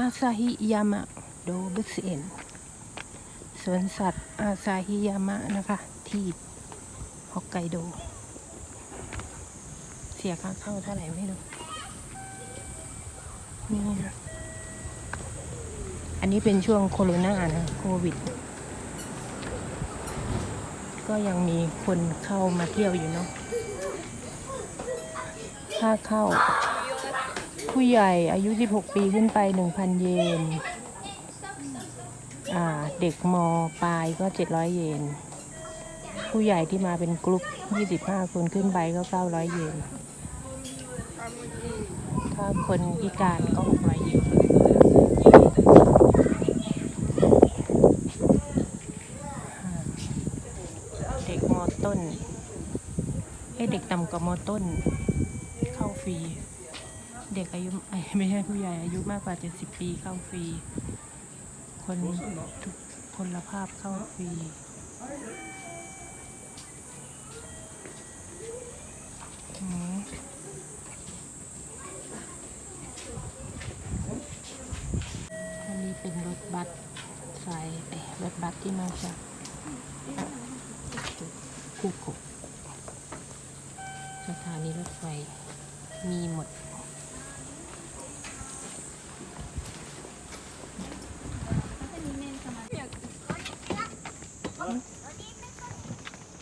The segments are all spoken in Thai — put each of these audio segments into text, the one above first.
อาซาฮิยามะโดบุสเอ็นสวนสัตว์อาซาฮิยามะนะคะ ที่ฮอกไกโด เสียค่าเข้าเท่าไหร่ไม่รู้นี่นะอันนี้เป็นช่วงโควิดนะโควิด ก็ยังมีคนเข้ามาเที่ยวอยู่เนาะค่าเข้า ผู้ใหญ่อายุ 16 ปีขึ้นไป 1,000 เยนอ่าเด็กมปลายก็ 700 เยน ผู้ใหญ่ที่มาเป็นกลุ่ม25 คนขึ้นไปก็ 900 เยน ถ้าคนพิการก็ 600 เยนเด็กมต้น ให้เด็กต่ำกว่ามต้น เข้าฟรี เด็กอายุไม่ใช่ผู้ใหญ่อายุมากกว่า 70 ปีเข้าฟรี คนทุกคนละภาพเข้าฟรีอันนี้เป็นรถบัสสายเอรถบัสที่มาจากคุโกะสถานีรถไฟมีหมด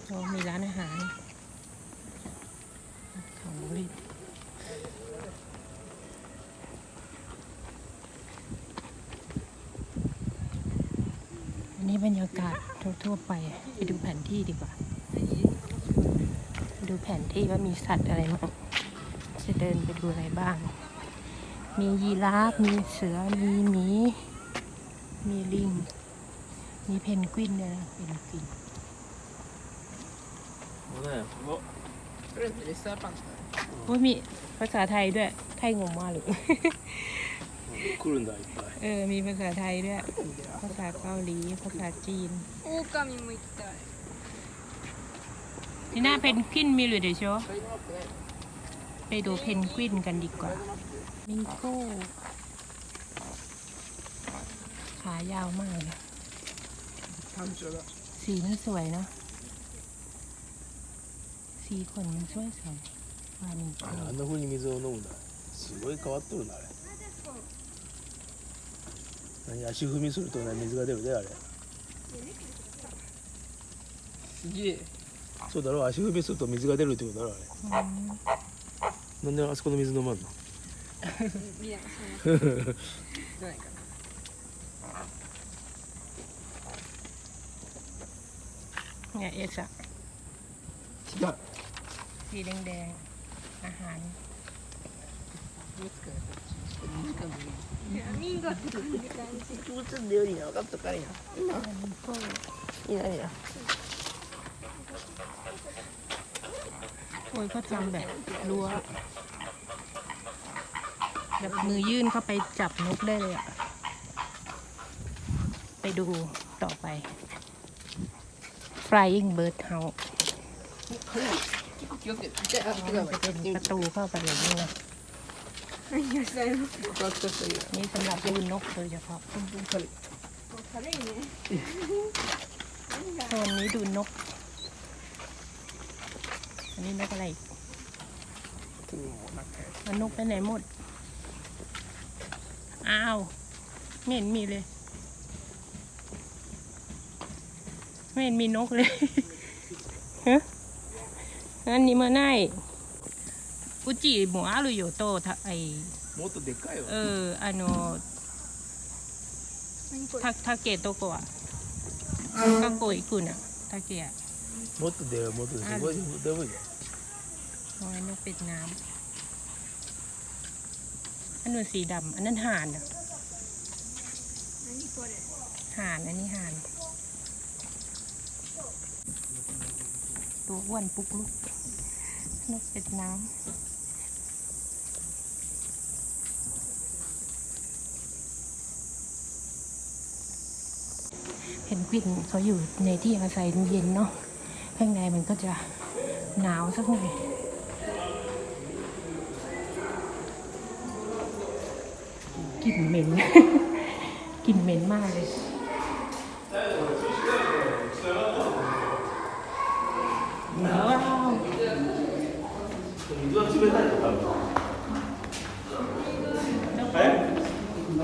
โอ้มีร้านอาหารของริบอันนี้บรรยากาศทั่วๆไป ไปดูแผน ที่ดีกว่า ดูแผนที่ว่ามีสัตว์อะไรบ้างจะเดินไปดูอะไรบ้าง มียีราฟ มีเสือ มีหมี มีลิง มีเพนกวินด้วยนะเพนกวิน โอ้ยมีภาษาไทยด้วย ไทยงงมากเลย 来るんだいっぱい เออ มีภาษาไทยด้วย ภาษาเกาหลี ภาษาจีน 狼も行きたい ที่หน้าเพนกวินมีหรือเดี๋ยวโชว์ไปดูเพนกวินกันดีกว่า มิงโก้ ขายาวมากเลย 単調だ สีมันสวยเนอะสีขนมันสวยสวยฟามิงโก้ あんな風に水を飲むんだすごい変わっとるなあれ何足踏みするとね水が出るであれすげえ そうだろ足踏みすると水が出るってことだろあれ อืม なんであそこの水飲まんのいやそんなじゃないか เนี่ยเอสอะ 違う สีแดงๆ อาหาร いやミンゴっていう感じ映んでよりな分かったかいなそういい何 โอ้ยเขาทำแบบรั้วแบบมือยื่นเข้าไปจับนกได้เลยอะไปดูต่อไป Flying Bird House เป็นประตูเข้าไปอย่างนี้นะนี่สำหรับดูนกโดยเฉพาะโซนนี้ดูนก นนี้นกอะไรอีกมันนกไปไหนหมด อ้าวไม่เห็นมีเลย ไม่เห็นมีนกเลย ฮะอันนี้มาไหนอุจิหมูอารุโยโตทะไอ もっとでっかいわ เออあの何これた竹どこは学校行くな竹や もっとでもっとですごいでもいいよ โอ้ยนกเป็ดน้ำอันนู้นสีดำอันนั้นห่านอะ 何これ ห่านอันนี้ห่าน ตัวอ้วนปุกลุกนกเป็ดน้ำเห็นกลิ่นเขาอยู่ในที่อาศัยเย็นเนาะ ข้างในมันก็จะหนาวสักหน่อยกลิ่นเหม็นกลิ่นเหม็นมากเลยว้าว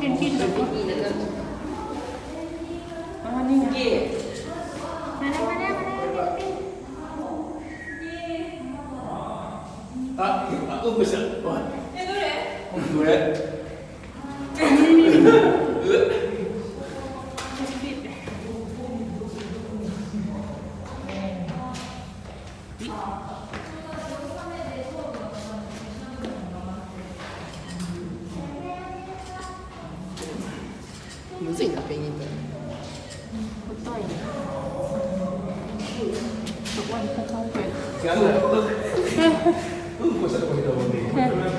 เป็นกินเลยอ๋อนี่ไง こした？えどれ？これむずいなペンギン太いそこにやね。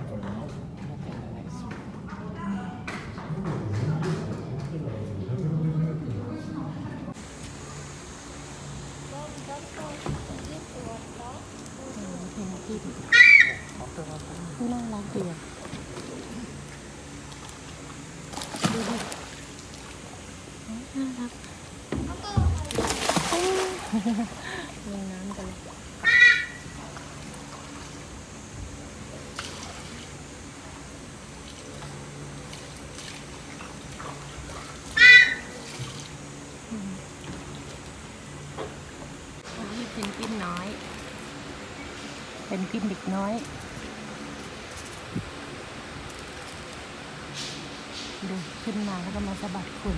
น่ารักลงน้ำกันเลยอันนี้เป็นปิ้นน้อย เป็นปิ้นเด็กน้อย ดูขึ้นมาแล้วก็มาสะบัดขน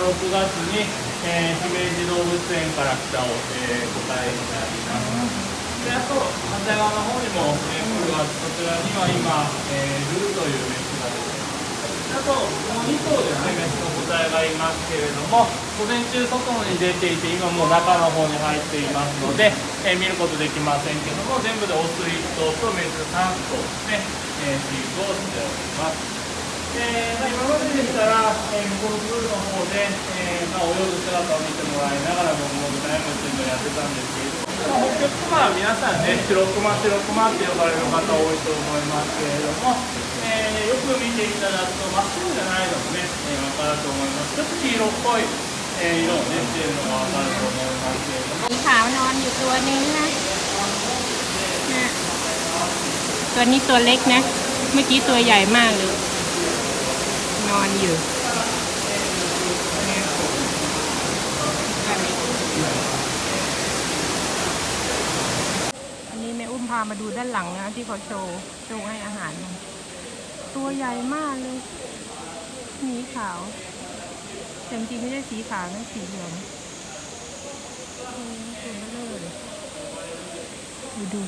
6月に、えー、姫路動物園から来た、えー、個体になります。で、あと、反対側の方にも、えー、来るはこちらには今、えー、ルーというメスが出てます。あと、この2頭ですね、メスの個体がいますけれども、午前中外に出ていて、今もう中の方に入っていますので、えー見ることできませんけども、全部でオス1頭とメス3頭ですね、えー飼育をしております。えーまあ、今まででしたら、えー向こうのプールの方で、えーまあ、泳ぐ姿を見てもらいながら、僕も舞台もっていうのをやってたんですけれども、まあ、北極熊は皆さんね、白熊、白熊って呼ばれる方多いと思いますけれども、えーよく見ていただくと、真っ白じゃないのもね、えー、分かると思います。ちょっと黄色っぽい、えー色をね、しているのが分かると思いますけれども、 มีขาวนอนอยู่ตัวนึงนะนะตัวนี้ตัวเล็กนะ เมื่อกี้ตัวใหญ่มากเลย นอนอยู่อันนี้แม่อุ้มพามาดูด้านหลังนะที่เขาโชว์ โชว์ให้อาหาร ตัวใหญ่มากเลยหมีขาวแต่จริงๆไม่ใช่สีขาวนะสีเหลืองตัวเบลอเลยดูดู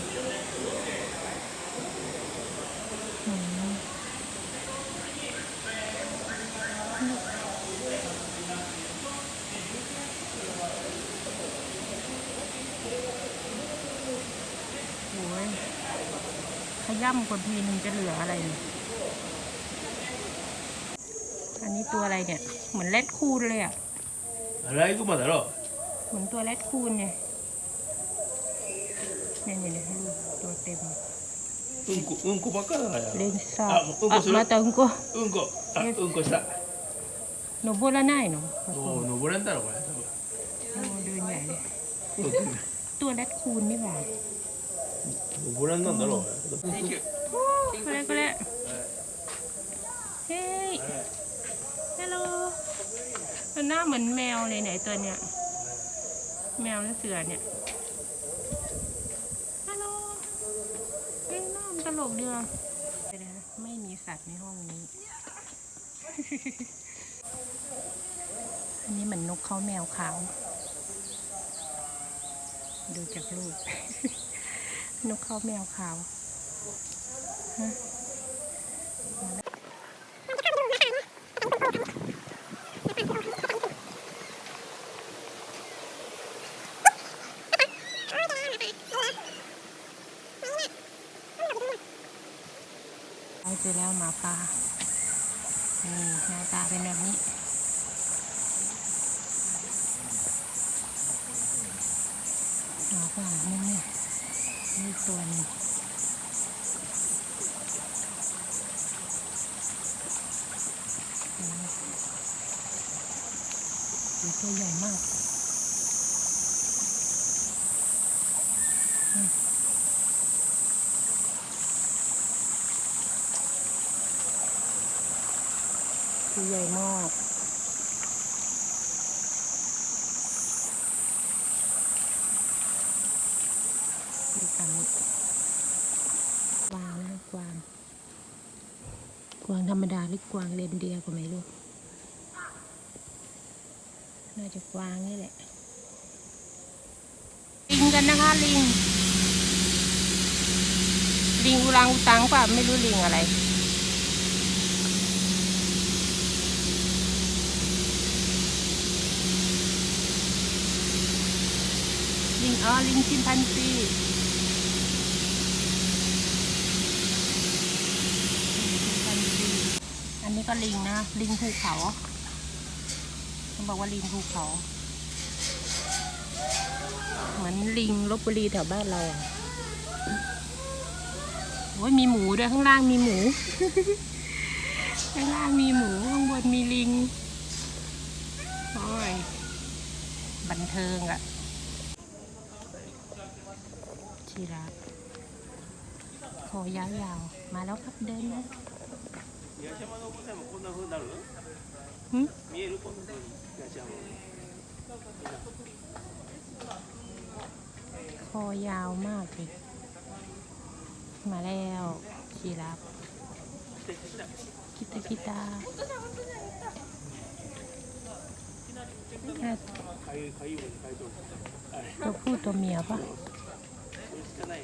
อืม โอ้ยข ย่ำคนทีหนึ่งจะเหลืออะไรเนี่ยอันนี้ตัวอะไรเนี่ย เหมือนเลดคูนเลยอ่ะ アライグマだろ เหมือนตัวเลดคูนเนี่ยเนี่ยเนี่ยเนี่ยให้ดูตัวเต็ม うんこうんこばっかだから เล よ นซ่า あうんこする มาเติมก็ うんこあうんこした โนโบราないの もう登れんだろこれ多 โอ้เดินใหญ่เลย 分 ตัวเลดคูนนี่หว่า 登れんなんだろう ก็เลยก็เลยเฮ้ยฮัลโหลมันหน้าเหมือนแมวเลยไหนตัวเนี้ย แมวหรือเสือเนี่ย ฮัลโหลเอ้ยหน้ามันตลกเดือเดี๋ยวนะไม่มีสัตว์ในห้องนี้ อันนี้เหมือนนกเขาแมวขาว ดูจากรูป นกเขาแมวขาวได้เจอแล้วหมาป่านี่หน้าตาเป็นแบบนี้ หมาป่านี่เนี่ยนี่ ตัวนึงตัวใหญ่มากตัวใหญ่มาก ดูกันกวางนะกวาง กวาง ธรรมดาหรือกวางเรนเดียก็ไม่รู้น่าจะกวางนี่แหละ ลิงกันนะคะลิง ลิงอุรังอุตังป่ะไม่รู้ลิงอะไรลิงอ๋อลิงชิมพันซี นนี้ก็ลิงนะ ลิงภูเขาเขาบอกว่าลิงภูเขา เหมือนลิงลบบุรีแถวบ้านเราอะโอ้ยมีหมูด้วยข้างล่างมีหมู ข้างล่างมีหมูข้างบนมีลิงโอ้ยบันเทิงอะชีราฟคอยาวๆมาแล้วครับเดินมา 東山動物園もこんな風になる หึ 見えるこんな風に東山 คอยาวมากเลย มาแล้วชีราฟคิตาคิตาอ่ะ かゆいかゆいかゆいとあれ ตัวผู้ตัวเมียปะ これしかない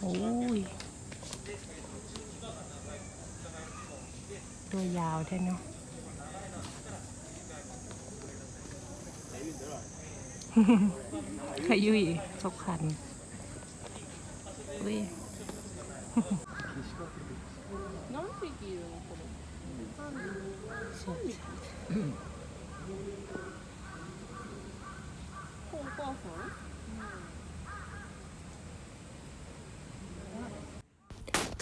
โอ้ย ตัวยาวแท้เนาะขยุยเขาขันอุ้ย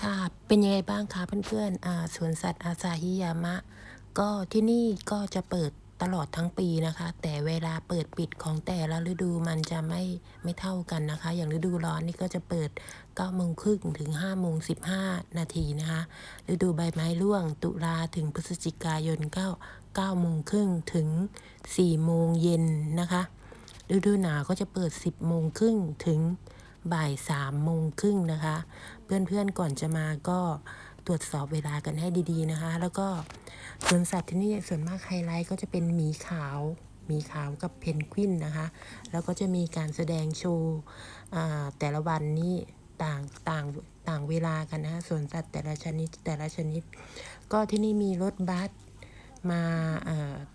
ค่ะ เป็นยังไงบ้างคะเพื่อนๆอ่าสวนสัตว์อาซาฮิยามะ ก็ที่นี่ก็จะเปิดตลอดทั้งปีนะคะ แต่เวลาเปิดปิดของแต่ละฤดูมันจะไม่ไม่เท่ากันนะคะ อย่างฤดูร้อนนี่ก็จะเปิด9โมงครึ่งถึง5โมง15 นาทีนะคะ ฤดูใบไม้ร่วง ตุลาถึงพฤศจิกายน9 9โมงครึ่งถึง4โมงเย็นนะคะ ฤดูหนาวก็จะเปิด 10โมงครึ่งถึง บ่าย3โมงครึ่งนะคะ เพื่อนๆก่อนจะมาก็ตรวจสอบเวลากันให้ดีๆนะคะ แล้วก็สวนสัตว์ที่นี่ส่วนมากไฮไลท์ก็จะเป็นหมีขาวหมีขาวกับเพนกวินนะคะ แล้วก็จะมีการแสดงโชว์แต่ละวันนี้ต่างต่างต่างเวลากันนะคะสวนสัตว์แต่ละชนิดแต่ละชนิด ก็ที่นี่มีรถบัสมา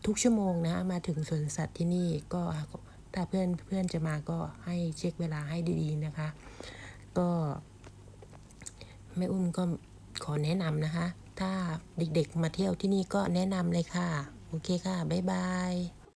ทุกชั่วโมงนะะมาถึงสวนสัตว์ที่นี่ก็ ถ้าเพื่อนเพื่อนจะมาก็ให้เช็คเวลาให้ดีๆนะคะ ก็แม่อุ้มก็ขอแนะนำนะคะ ถ้าเด็กๆมาเที่ยวที่นี่ก็แนะนำเลยค่ะ โอเคค่ะ บ๊ายบาย